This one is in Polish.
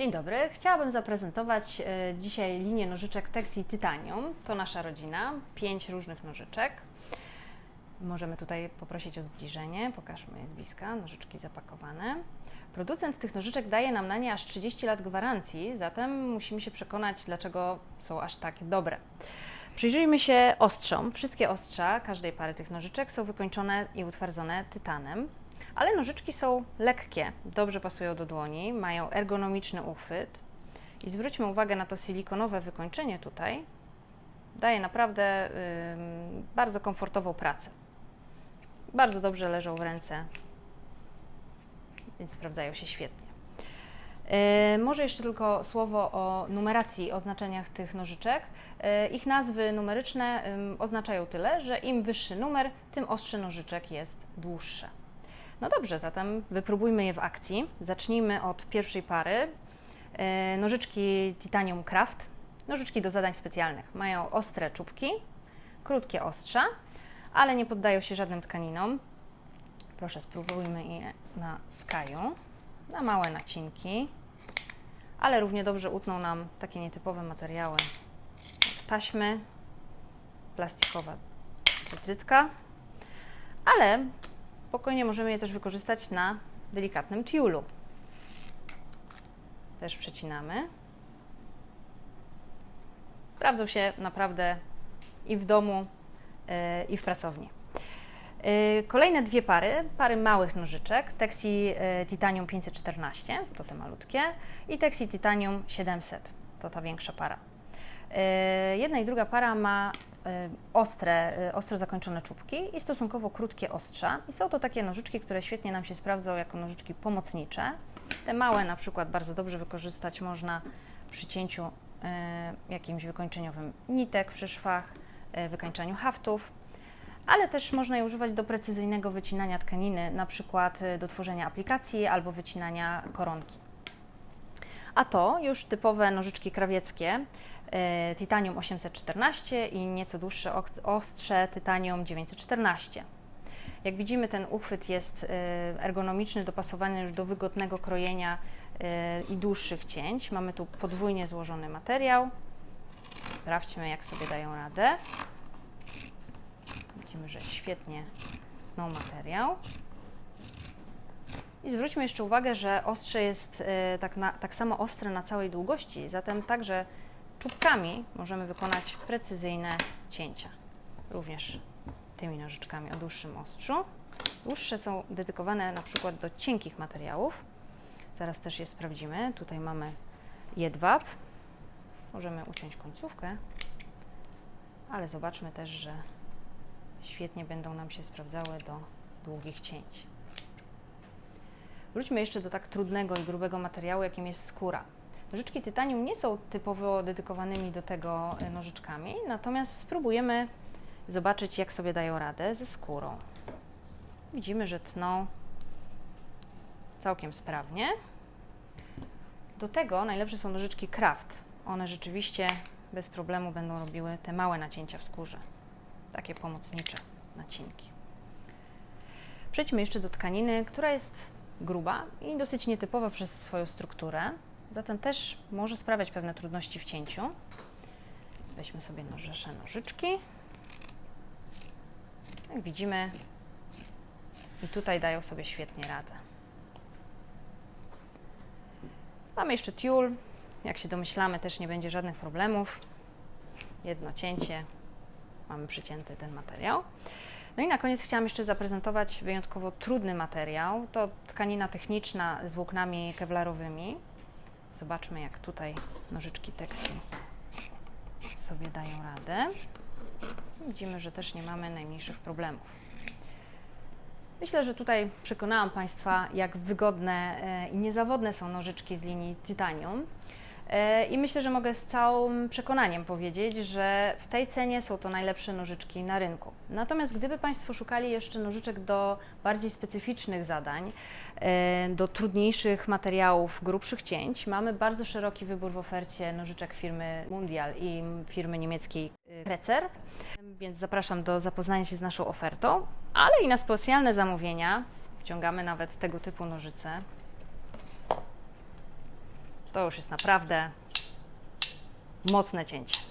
Dzień dobry. Chciałabym zaprezentować e, dzisiaj linię nożyczek Texi Titanium. To nasza rodzina, pięć różnych nożyczek. Możemy tutaj poprosić o zbliżenie. Pokażmy je z bliska, nożyczki zapakowane. Producent tych nożyczek daje nam na nie aż 30 lat gwarancji, zatem musimy się przekonać, dlaczego są aż tak dobre. Przyjrzyjmy się ostrzom. Wszystkie ostrza każdej pary tych nożyczek są wykończone i utwardzone tytanem, ale nożyczki są lekkie, dobrze pasują do dłoni, mają ergonomiczny uchwyt. I zwróćmy uwagę na to silikonowe wykończenie tutaj. Daje naprawdę bardzo komfortową pracę. Bardzo dobrze leżą w ręce, więc sprawdzają się świetnie. E, Może jeszcze tylko słowo o numeracji i oznaczeniach tych nożyczek. E, Ich nazwy numeryczne oznaczają tyle, że im wyższy numer, tym ostrze nożyczek jest dłuższe. No dobrze, zatem wypróbujmy je w akcji. Zacznijmy od pierwszej pary. E, Nożyczki Titanium Craft. Nożyczki do zadań specjalnych. Mają ostre czubki, krótkie ostrza, ale nie poddają się żadnym tkaninom. Proszę, spróbujmy je na skaju, na małe nacinki, ale równie dobrze utną nam takie nietypowe materiały taśmy, plastikowa wytrytka, ale spokojnie możemy je też wykorzystać na delikatnym tiulu. Też przecinamy. Sprawdzą się naprawdę i w domu, yy, i w pracowni. Yy, Kolejne dwie pary, pary małych nożyczek, Texi yy, Titanium 514, to te malutkie, i Texi Titanium 700, to ta większa para. Yy, Jedna i druga para ma yy, ostre, yy, ostro zakończone czubki i stosunkowo krótkie ostrza. I są to takie nożyczki, które świetnie nam się sprawdzą jako nożyczki pomocnicze. Te małe na przykład bardzo dobrze wykorzystać można przy cięciu jakimś wykończeniowym nitek przy szwach, wykańczaniu haftów ale też można je używać do precyzyjnego wycinania tkaniny, na przykład do tworzenia aplikacji albo wycinania koronki. A to już typowe nożyczki krawieckie Titanium 814 i nieco dłuższe ostrze Titanium 914. Jak widzimy, ten uchwyt jest y, ergonomiczny, dopasowany już do wygodnego krojenia y, i dłuższych cięć. Mamy tu podwójnie złożony materiał. Sprawdźmy, jak sobie dają radę. Widzimy, że świetnie tną materiał. I zwróćmy jeszcze uwagę, że ostrze jest e, tak, na, tak samo ostre na całej długości, zatem także czubkami możemy wykonać precyzyjne cięcia. Również tymi nożyczkami o dłuższym ostrzu. Dłuższe są dedykowane na przykład do cienkich materiałów. Zaraz też je sprawdzimy. Tutaj mamy jedwab. Możemy uciąć końcówkę, ale zobaczmy też, że świetnie będą nam się sprawdzały do długich cięć. Wróćmy jeszcze do tak trudnego i grubego materiału, jakim jest skóra. Nożyczki tytanium nie są typowo dedykowanymi do tego e, nożyczkami, natomiast spróbujemy zobaczyć, jak sobie dają radę ze skórą. Widzimy, że tną całkiem sprawnie. Do tego najlepsze są nożyczki Kraft. One rzeczywiście bez problemu będą robiły te małe nacięcia w skórze takie pomocnicze nacinki. Przejdźmy jeszcze do tkaniny, która jest gruba i dosyć nietypowa przez swoją strukturę, zatem też może sprawiać pewne trudności w cięciu. Weźmy sobie nożesze nożyczki. Jak widzimy, i tutaj dają sobie świetnie radę. Mamy jeszcze tiul. Jak się domyślamy, też nie będzie żadnych problemów. Jedno cięcie, mamy przycięty ten materiał. No i na koniec chciałam jeszcze zaprezentować wyjątkowo trudny materiał. To tkanina techniczna z włóknami kewlarowymi. Zobaczmy, jak tutaj nożyczki Texi sobie dają radę. Widzimy, że też nie mamy najmniejszych problemów. Myślę, że tutaj przekonałam Państwa, jak wygodne e, i niezawodne są nożyczki z linii Titanium. E, I myślę, że mogę z całym przekonaniem powiedzieć, że w tej cenie są to najlepsze nożyczki na rynku. Natomiast gdyby Państwo szukali jeszcze nożyczek do bardziej specyficznych zadań, e, do trudniejszych materiałów, grubszych cięć, mamy bardzo szeroki wybór w ofercie nożyczek firmy Mundial i firmy niemieckiej e, Krecer. Więc zapraszam do zapoznania się z naszą ofertą, ale i na specjalne zamówienia. Wciągamy nawet tego typu nożyce To już jest naprawdę mocne cięcie.